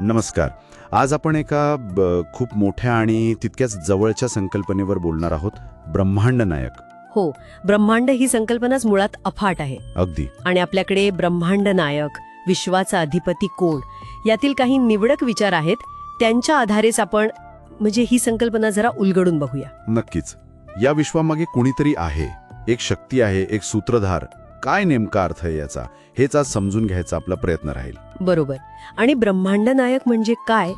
नमस्कार. आज आपण एका खूप मोठ्या आणि तितक्याच जवळच्या संकल्पनेवर बोलणार आहोत ब्रह्मांड नायक. हो ब्रह्मांड ही संकल्पनाच मुळात अफाट आहे. अगदी. आणि आपल्याकडे ब्रह्मांड नायक विश्वाचा अधिपती कोण यातील काही निवडक विचार आहेत त्यांच्या आधारेच आपण म्हणजे ही संकल्पना जरा उलगडून बघूया. नक्कीच. या विश्वामागे कोणीतरी आहे एक शक्ती आहे एक सूत्रधार. काय नेमका अर्थ आहे याचा? हेच आज समजून घ्यायचा आपला प्रयत्न राहील. बरोबर. आणि ब्रह्मांड नायक म्हणजे काय?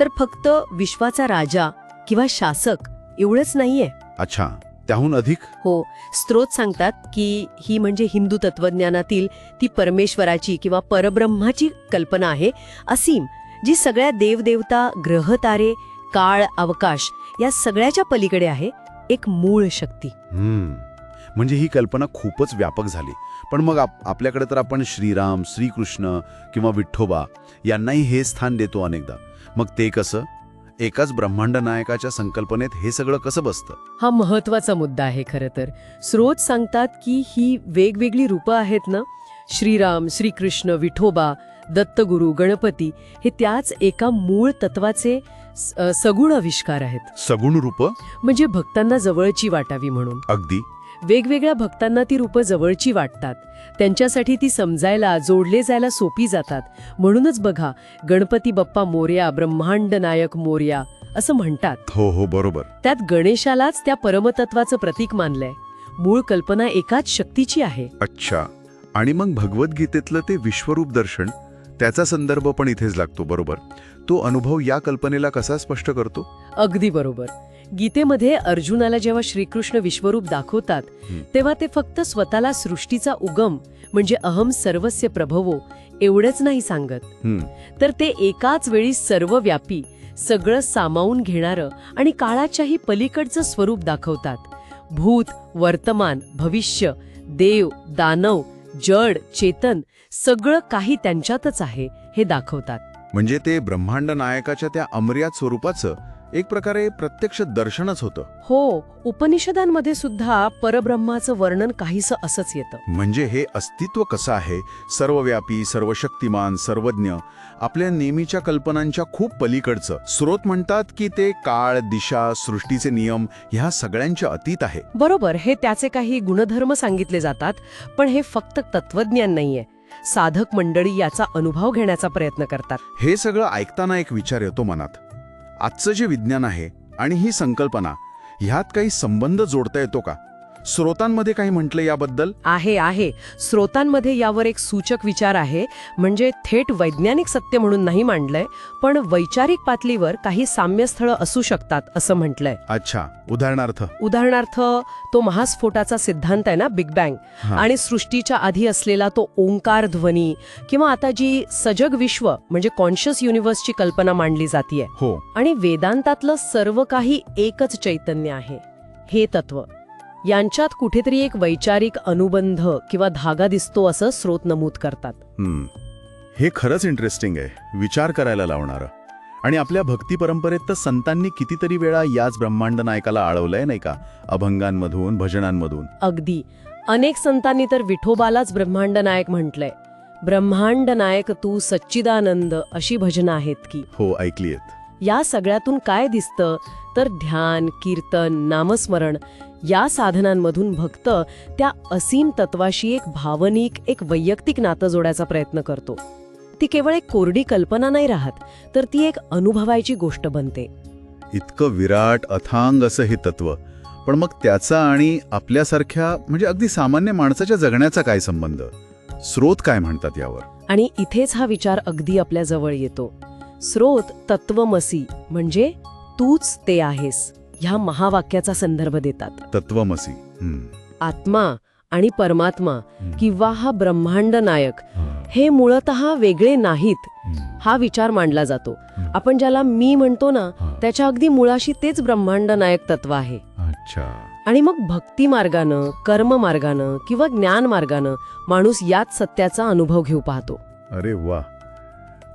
तर फक्त विश्वाचा राजा किंवा शासक एवढंच नाहीये. अच्छा त्याहून अधिक? हो स्त्रोत सांगतात की ही म्हणजे हिंदू तत्वज्ञानातील ती परमेश्वराची किंवा परब्रह्माची कल्पना आहे. असीम जी सगळ्या देवदेवता ग्रह तारे काळ अवकाश या सगळ्याच्या पलीकडे आहे एक मूळ शक्ती. म्हणजे ही कल्पना खूपच व्यापक झाली. पण मग आप आपल्याकडे तर आपण श्रीराम श्रीकृष्ण किंवा विठ्ठोबा यांनाही हे स्थान देतो अनेकदा. मग ते कसं? एकाच ब्रह्मांड नायकाच्या संकल्पनेत हे सगळं कसं बसतं? हा महत्त्वाचा मुद्दा आहे खरं तर. स्रोत सांगतात की ही वेगवेगळी रूपं आहेत ना? श्रीराम श्रीकृष्ण विठोबा दत्तगुरु गणपती हे त्याच एका मूळ तत्वाचे सगुण आविष्कार आहेत. सगुण रूप? म्हणजे भक्तांना जवळची वाटावी म्हणून. अगदी. वेगवेगळ्या भक्तांना ती रूपं जवळची वाटतात. त्यांच्यासाठी ती समजायला जोडले जायला सोपी जातात. म्हणूनच बघा गणपती बाप्पा मोर्या ब्रह्मांड नायक मोर्या असं म्हणतात. हो हो बरोबर. त्यात गणेशालाच त्या परमतत्वाचं प्रतीक मानलंय. मूळ कल्पना एकाच शक्तीची आहे. अच्छा. आणि मग भगवद्गीतेतलं ते विश्वरूप दर्शन? त्याचा संदर्भ पण इथेच लागतो बरोबर? तो अनुभव या कल्पनेला कसा स्पष्ट करतो? अगदी बरोबर. गीतेमध्ये अर्जुनाला जेव्हा श्रीकृष्ण विश्वरूप दाखवतात. तेव्हा ते फक्त स्वतःला सृष्टीचा उगम म्हणजे अहम सर्वस्य प्रभवो एवढंच नाही सांगत. तर ते एकाच वेळी सर्वव्यापी सगळं सामावून घेणारं आणि काळाच्याही पलीकडचं स्वरूप दाखवतात. भूत वर्तमान भविष्य देव दानव जड चेतन सगळं काही त्यांच्यातच आहे हे दाखवतात. म्हणजे ते ब्रह्मांड नायकाच्या त्या अमर्याद स्वरूपाचं एक प्रकारे प्रत्यक्ष दर्शनच होतं. हो उपनिषदांमध्ये सुद्धा परब्रह्माचं वर्णन काहीसं असंच येतं. म्हणजे हे अस्तित्व कसं आहे? सर्वव्यापी सर्वशक्तिमान सर्वज्ञ आपल्या नेहमीच्या कल्पनांच्या खूप पलीकडचं. स्रोत म्हणतात की ते काळ दिशा सृष्टीचे नियम ह्या सगळ्यांच्या अतीत आहे. बरोबर हे त्याचे काही गुणधर्म सांगितले जातात पण हे फक्त तत्वज्ञान नाहीये. साधक मंडळी याचा अनुभव घेण्याचा प्रयत्न करतात. हे सगळं ऐकताना एक विचार येतो मनात. आजचं जे विज्ञान आहे आणि ही संकल्पना ह्यात काही संबंध जोडता येतो का? स्रोतांमध्ये काही म्हटलं याबद्दल? आहे आहे. स्रोतांमध्ये यावर एक सूचक विचार आहे म्हणजे थेट वैज्ञानिक सत्य म्हणून नाही मांडलंय पण वैचारिक पातळीवर काही साम्यस्थळं असू शकतात असं म्हटलंय. अच्छा. उदाहरणार्थ? उदाहरणार्थ तो महास्फोटाचा सिद्धांत आहे ना बिग बँग. आणि सृष्टीच्या आधी असलेला तो ओंकार ध्वनी किंवा आता जी सजग विश्व म्हणजे कॉन्शियस युनिव्हर्सची कल्पना मांडली जातीये. हो. आणि वेदांतातलं सर्व काही एकच चैतन्य आहे. हे तत्व. यांच्यात कुठेतरी एक वैचारिक अनुबंध किंवा धागा दिसतो असं स्रोत नमूद करतात. हम्म. हे खरंच इंटरेस्टिंग आहे. विचार करायला लावणारं. आणि आपल्या भक्ती परंपरेत तर संतांनी कितीतरी वेळा याच ब्रह्मांड नायकाला आळवलंय नाही का? अभंगांमधून भजनांमधून. अगदी. अनेक संतांनी तर विठोबालाच ब्रह्मांड नायक म्हटलंय. ब्रह्मांड नायक तू सच्चिदानंद अशी भजनं आहेत की. हो ऐकलीयत या सगळ्यातून काय दिसतं? तर ध्यान कीर्तन नामस्मरण या साधनांमधून भक्त त्या असीम तत्वाशी एक भावनिक एक वैयक्तिक नातं जोडायचा प्रयत्न करतो. ती केवळ एक कोरडी कल्पना नाही राहत तर ती एक अनुभवायची गोष्ट बनते. इतकं विराट अथांग असं हे तत्व पण मग त्याचा आणि आपल्यासारख्या म्हणजे अगदी सामान्य माणसाच्या जगण्याचा काय संबंध? स्रोत काय म्हणतात यावर? आणि इथेच हा विचार अगदी आपल्या जवळ येतो. स्रोत तत्वमसी म्हणजे तूच ते आहेस. ह्या महावाक्याचा संदर्भ देतात तत्वमसी. आत्मा आणि परमात्मा. किंवा हा ब्रह्मांड नायक हा. मूळतः वेगळे नाहीत. हा विचार मांडला जातो. आपण ज्याला मी म्हणतो ना. त्याच्या अगदी मुळाशी तेच ब्रह्मांड नायक तत्व आहे अच्छा आणि मग भक्ती मार्गानं कर्म मार्गानं किंवा ज्ञान मार्गानं माणूस याच सत्याचा अनुभव घेऊ पाहतो अरे वा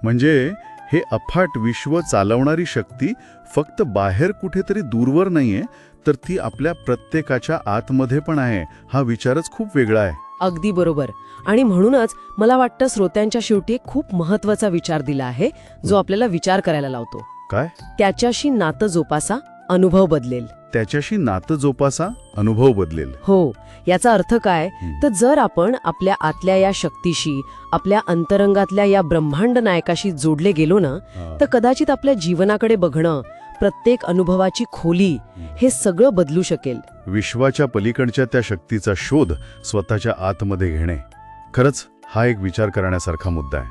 म्हणजे हे अफाट विश्व चालवणारी शक्ती फक्त बाहेर कुठेतरी दूरवर नाहीये तर ती आपल्या प्रत्येकाच्या आतमध्ये पण आहे हा विचारच खूप वेगळा आहे. अगदी बरोबर. आणि म्हणूनच मला वाटतं श्रोत्यांच्या शेवटी एक खूप महत्त्वाचा विचार दिला आहे जो आपल्याला विचार करायला लावतो. काय? त्याच्याशी नातं जोपासा अनुभव बदलेल. त्याच्याशी नातं जोपासा अनुभव बदलेल. हो याचा अर्थ काय. तर जर आपण आपल्या आतल्या या शक्तीशी आपल्या अंतरंगातल्या या ब्रह्मांड नायकाशी जोडले गेलो ना तर कदाचित आपल्या जीवनाकडे बघणं प्रत्येक अनुभवाची खोली हे सगळं बदलू शकेल. विश्वाच्या पलीकडच्या त्या शक्तीचा शोध स्वतःच्या आतमध्ये घेणे. खरंच हा एक विचार करण्यासारखा मुद्दा आहे.